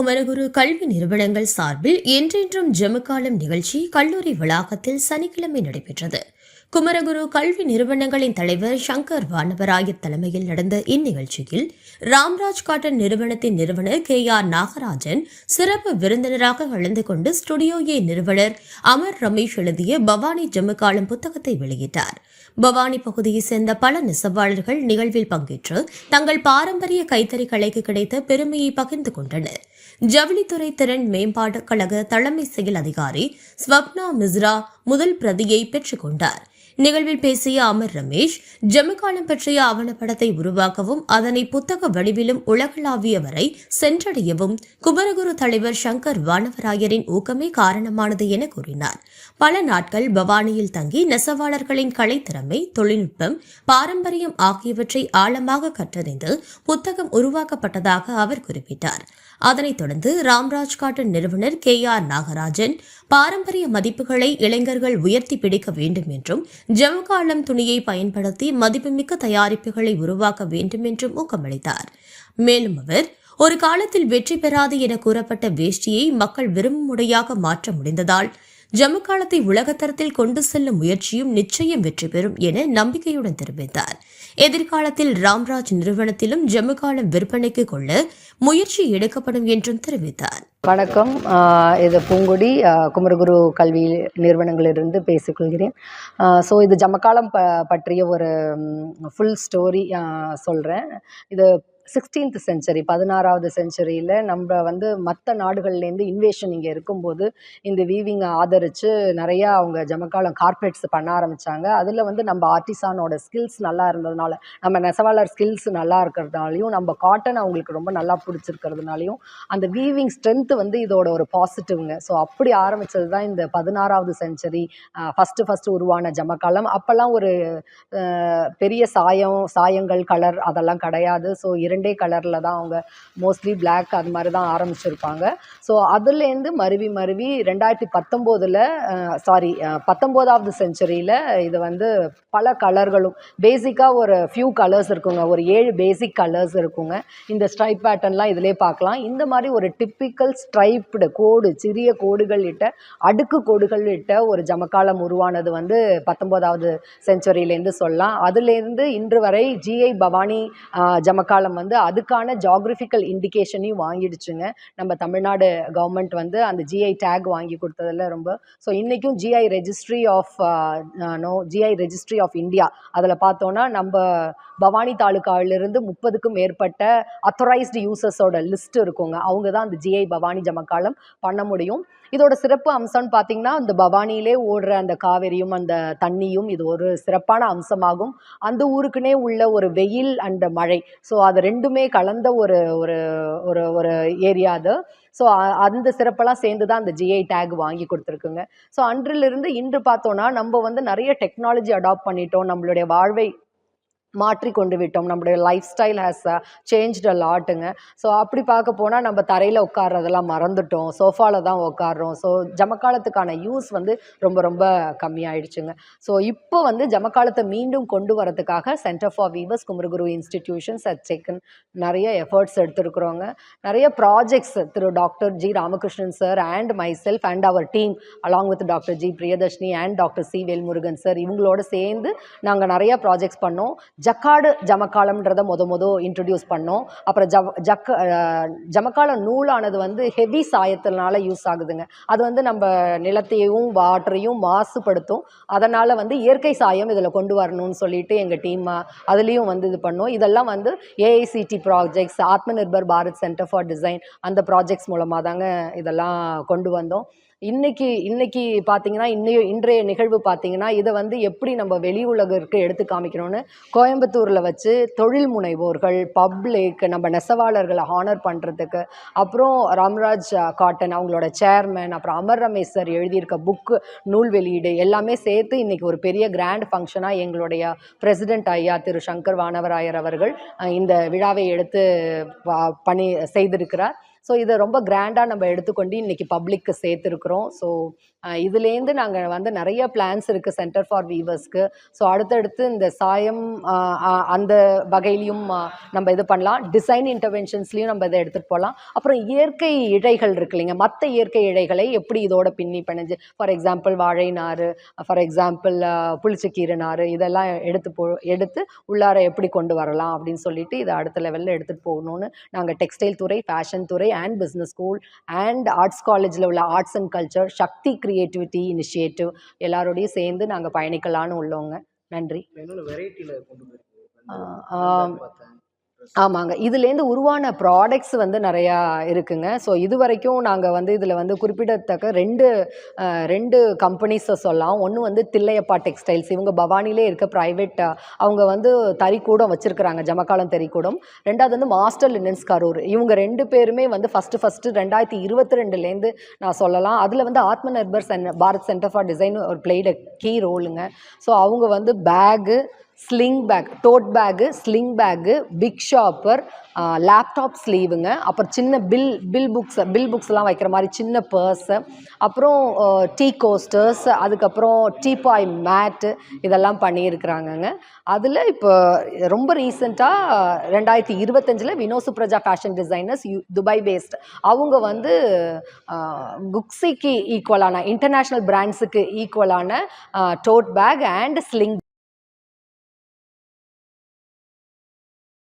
குமரகுரு கல்வி நிறுவனங்கள் சார்பில் என்றென்றும் ஜெமுகாலம் நிகழ்ச்சி கல்லூரி வளாகத்தில் சனிக்கிழமை நடைபெற்றது. குமரகுரு கல்வி நிறுவனங்களின் தலைவர் சங்கர் வானவராயர் தலைமையில் நடந்த இந்நிகழ்ச்சியில் ராம்ராஜ் காட்டன் நிறுவனத்தின் நிறுவனர் கே ஆர் நாகராஜன் சிறப்பு விருந்தினராக கலந்து கொண்டு ஸ்டுடியோ ஏ நிறுவனர் அமர் ரமேஷ் எழுதிய பவானி ஜெமுகாலம் புத்தகத்தை வெளியிட்டார். பவானி பகுதியைச் சேர்ந்த பல நெசவாளர்கள் நிகழ்வில் பங்கேற்று தங்கள் பாரம்பரிய கைத்தறி கலைக்கு கிடைத்த பெருமையை பகிர்ந்து கொண்டனர். ஜவுளித்துறை திறன் மேம்பாட்டுக் கழக தலைமை செயல் அதிகாரி ஸ்வப்னா மிஸ்ரா முதல் பிரதியை பெற்றுக் கொண்டார். நிகழ்வில் பேசிய அமர் ரமேஷ் ஜமுகாலம் பற்றிய ஆவணப்படத்தை உருவாக்கவும் அதனை புத்தக வடிவிலும் உலகளாவிய வரை சென்றடையவும் குமரகுரு தலைவர் சங்கர் வானவராயரின் ஊக்கமே காரணமானது என கூறினார். பல நாட்கள் பவானியில் தங்கி நெசவாளர்களின் கலைத்திறமை தொழில்நுட்பம் பாரம்பரியம் ஆகியவற்றை ஆழமாக கற்றறிந்து புத்தகம் உருவாக்கப்பட்டதாக அவர் குறிப்பிட்டார். அதனைத் தொடர்ந்து ராம்ராஜ் காட்டன் நிறுவனர் கே ஆர் நாகராஜன் பாரம்பரிய மதிப்புகளை இளைஞர்கள் உயர்த்தி பிடிக்க வேண்டும் என்றும் ஜமுகாலம் துணியை பயன்படுத்தி மதிப்புமிக்க தயாரிப்புகளை உருவாக்க வேண்டும் என்றும் ஊக்கமளித்தார். மேலும் அவர் ஒரு காலத்தில் வெற்றி பெறாது என கூறப்பட்ட வேஷ்டியை மக்கள் விரும்பும் முடையாக மாற்ற முடிந்ததால் ஜமுகாலத்தை உலகத்தரத்தில் கொண்டு செல்லும் முயற்சியும் நிச்சயம் வெற்றி பெறும் என நம்பிக்கையுடன் தெரிவித்தார். எதிர்காலத்தில் ராம்ராஜ் நிறுவனத்திலும் ஜமுகாலம் விற்பனைக்கு கொள்ள முயற்சி எடுக்கப்படும் என்றும் தெரிவித்தார். வணக்கம். இது பூங்குடி குமரகுரு கல்வி நிறுவனங்களிலிருந்து பேசிக்கொள்கிறேன். ஸோ இது ஜமக்காலம் ப பற்றிய ஒரு ஃபுல் ஸ்டோரி சொல்கிறேன் இது சிக்ஸ்டீன்த் செஞ்சுரி பதினாறாவது செஞ்சுரியில் நம்ம வந்து மற்ற நாடுகள்லேருந்து இன்வேஷன் இங்கே இருக்கும்போது இந்த வீவிங்கை ஆதரித்து நிறையா அவங்க ஜமக்காலம் கார்பெட்ஸ் பண்ண ஆரம்பித்தாங்க அதில் வந்து நம்ம ஆர்டிசானோட ஸ்கில்ஸ் நல்லா இருந்ததுனால நம்ம நெசவாளர் ஸ்கில்ஸ் நல்லா இருக்கிறதுனாலையும் நம்ம காட்டன் அவங்களுக்கு ரொம்ப நல்லா பிடிச்சிருக்கிறதுனாலையும் அந்த வீவிங் ஸ்ட்ரென்த்து வந்து இதோட ஒரு பாசிட்டிவ்ங்க ஸோ அப்படி ஆரம்பித்தது தான் இந்த பதினாறாவது செஞ்சுரி ஃபஸ்ட்டு ஃபஸ்ட்டு உருவான ஜமக்காலம் அப்போல்லாம் ஒரு பெரிய சாயம் சாயங்கள் கலர் அதெல்லாம் கிடையாது. ஸோ இரண்டு ரெண்டே கலரில் தான் அவங்க மோஸ்ட்லி பிளாக் அது மாதிரி தான் ஆரம்பிச்சிருப்பாங்க. ஸோ அதுலேருந்து மருவி மருவி ரெண்டாயிரத்தி பத்தொம்போதில் சாரி பத்தொம்போதாவது செஞ்சுரியில் இது வந்து பல கலர்களும் பேசிக்காக ஒரு ஃபியூ கலர்ஸ் இருக்குங்க. ஒரு ஏழு பேசிக் கலர்ஸ் இருக்குங்க. இந்த ஸ்ட்ரைப் பேட்டர்ன்லாம் இதிலே பார்க்கலாம். இந்த மாதிரி ஒரு டிப்பிக்கல் ஸ்ட்ரைப்டு கோடு சிறிய கோடுகள் இட்ட அடுக்கு கோடுகள் இட்ட ஒரு ஜமக்காலம் உருவானது வந்து பத்தொம்போதாவது செஞ்சுரியிலேருந்து சொல்லலாம். அதுலேருந்து இன்று வரை ஜிஐ பவானி ஜமக்காலம் வந்து அதுக்கான ஜாகிரபிக்கல் இண்டிகேஷனையும் வாங்கிடுச்சுங்க. நம்ம தமிழ்நாடு கவர்மெண்ட் வந்து அந்த ஜிஐ டேக் வாங்கி கொடுத்ததில் ரொம்ப. ஸோ இன்றைக்கும் GI registry of no GI registry of India அதில் பார்த்தோன்னா நம்ம பவானி தாலுக்காவிலிருந்து முப்பதுக்கும் மேற்பட்ட அத்தரைஸ்டு யூசர்ஸோட லிஸ்ட் இருக்குங்க. அவங்க தான் அந்த ஜிஐ பவானி ஜமக்காலம் பண்ண முடியும். இதோட சிறப்பு அம்சம்னு பார்த்தீங்கன்னா அந்த பவானியிலே ஓடுற அந்த காவேரியும் அந்த தண்ணியும் இது ஒரு சிறப்பான அம்சமாகும். அந்த ஊருக்குனே உள்ள ஒரு வெயில் அண்ட் மழை. ஸோ அது ரெண்டுமே கலந்த ஒரு ஒரு ஒரு ஒரு ஏரியா அது. ஸோ அந்த சிறப்பெல்லாம் சேர்ந்து தான் அந்த ஜிஐ டேக் வாங்கி கொடுத்துருக்குங்க. ஸோ அன்றிலிருந்து இன்று பார்த்தோன்னா நம்ம வந்து நிறைய டெக்னாலஜி அடாப்ட் பண்ணிட்டோம். நம்மளுடைய வாழ்வை மாற்றி கொண்டு விட்டோம். நம்முடைய life style has change a லாட்டுங்க so அப்படி பார்க்க போனால் நம்ம தரையில் உட்கார்றதெல்லாம் மறந்துட்டோம். சோஃபாவில் தான் உட்காடுறோம் ஸோ ஜமக்காலத்துக்கான யூஸ் வந்து ரொம்ப ரொம்ப கம்மியாயிடுச்சுங்க. ஸோ இப்போ வந்து ஜமக்காலத்தை மீண்டும் கொண்டு வரதுக்காக centre for weavers Kumaraguru institutions at செக்கன் நிறைய எஃபர்ட்ஸ் எடுத்துருக்குறோங்க. நிறைய projects Thiru doctor G Ramakrishnan sir and myself and our team along with doctor G Priyadarshini and doctor C Velmurugan sir இவங்களோட சேர்ந்து நாங்கள் நிறைய ப்ராஜெக்ட்ஸ் பண்ணோம். ஜக்காடு ஜமக்காலம்ன்றதை மொத மொத இன்ட்ரடியூஸ் பண்ணோம். அப்புறம் ஜ ஜக்க ஜமக்காலம் ஜமக்கால நூலானது வந்து ஹெவி சாயத்தினால யூஸ் ஆகுதுங்க. அது வந்து நம்ம நிலத்தையும் வாட்டரையும் மாசுபடுத்தும். அதனால் வந்து இயற்கை சாயம் இதில் கொண்டு வரணும்னு சொல்லிட்டு எங்கள் டீம் அதுலேயும் வந்து இது பண்ணோம். இதெல்லாம் வந்து AICT projects Atma Nirbhar Bharat centre for design அந்த ப்ராஜெக்ட்ஸ் மூலமாக தாங்க இதெல்லாம் கொண்டு வந்தோம். இன்னைக்கு இன்னைக்கு பார்த்தீங்கன்னா இன்னைய இன்றைய நிகழ்வு பார்த்தீங்கன்னா இதை வந்து எப்படி நம்ம வெளி உலகிற்கு எடுத்து காமிக்கணும்னு கோயம்புத்தூரில் வச்சு தொழில் முனைவோர்கள் பப்ளிக் நம்ம நெசவாளர்களை ஹானர் பண்ணுறதுக்கு அப்புறம் ராம்ராஜ் காட்டன் அவங்களோட சேர்மேன் அப்புறம் அமர் ரமேஷ் சார் எழுதியிருக்க புக்கு நூல் வெளியீடு எல்லாமே சேர்த்து இன்றைக்கி ஒரு பெரிய கிராண்ட் ஃபங்க்ஷனாக எங்களுடைய பிரசிடென்ட் ஐயா திரு சங்கர் வானவராயர் அவர்கள் இந்த விழாவை எடுத்து ப- பணி செய்திருக்கிறார். ஸோ இதை ரொம்ப கிராண்டாக நம்ம எடுத்துக்கொண்டு இன்னைக்கு பப்ளிக்கு சேர்த்துருக்குறோம். ஸோ இதுலேருந்து நாங்கள் வந்து நிறைய பிளான்ஸ் இருக்குது சென்டர் ஃபார் வீவர்ஸ்க்கு ஸோ அடுத்தடுத்து இந்த சாயம் அந்த வகையிலையும் நம்ம இது பண்ணலாம். டிசைன் இன்டர்வென்ஷன்ஸ்லையும் நம்ம இதை எடுத்துகிட்டு போகலாம் அப்புறம் இயற்கை இழைகள் இருக்கு இல்லைங்க. மற்ற இயற்கை இழைகளை எப்படி இதோட பின்னி பிணைஞ்சு ஃபார் எக்ஸாம்பிள் வாழை நார் ஃபார் எக்ஸாம்பிள் புளிச்சக்கீரை நார் இதெல்லாம் எடுத்து போ எடுத்து உள்ளார எப்படி கொண்டு வரலாம் அப்படின்னு சொல்லிட்டு இதை அடுத்த லெவலில் எடுத்துகிட்டு போகணும்னு நாங்கள் டெக்ஸ்டைல் துறை ஃபேஷன் துறை and business school and arts காலேஜில் உள்ள arts and culture Shakti creativity initiative எல்லாரோடையும் சேர்ந்து நாங்கள் பயணிக்கலான்னு உள்ளவங்க நன்றி. ஆமாங்க. இதுலேருந்து உருவான ப்ராடக்ட்ஸ் வந்து நிறையா இருக்குங்க. ஸோ இது வரைக்கும் நாங்கள் வந்து இதில் வந்து குறிப்பிடத்தக்க ரெண்டு ரெண்டு கம்பெனிஸை சொல்லலாம். ஒன்று வந்து தில்லையப்பா டெக்ஸ்டைல்ஸ் இவங்க பவானிலே இருக்க ப்ரைவேட் அவங்க வந்து தறிக்கூடம் வச்சுருக்குறாங்க. ஜமக்காலம் தறிக்கூடம். ரெண்டாவது வந்து மாஸ்டர் லினன்ஸ் கரூர். இவங்க ரெண்டு பேருமே வந்து ஃபஸ்ட்டு ஃபஸ்ட்டு ரெண்டாயிரத்தி இருபத்தி ரெண்டுலேருந்து நான் சொல்லலாம். அதில் வந்து ஆத்ம நிர்பர் சென் பாரத் சென்டர் ஃபார் டிசைன் ஒரு பிளேட் கீ ரோலுங்க. ஸோ அவங்க வந்து bag sling bag tote bag sling bag big shopper laptop ஸ்லீவுங்க அப்புறம் சின்ன பில் பில் புக்ஸ் பில் புக்ஸ்லாம் வைக்கிற மாதிரி சின்ன பர்ஸு அப்புறம் டீ கோஸ்டர்ஸ் அதுக்கப்புறம் டீபாய் மேட்டு இதெல்லாம் பண்ணியிருக்கிறாங்கங்க. அதில் இப்போ ரொம்ப ரீசெண்டாக ரெண்டாயிரத்தி இருபத்தஞ்சில் வினோசு பிரஜா fashion designers U Dubai based அவங்க வந்து குக்ஸிக்கு ஈக்குவலான இன்டர்நேஷ்னல் பிராண்ட்ஸுக்கு ஈக்குவலான டோட் பேக் அண்ட் ஸ்லிங்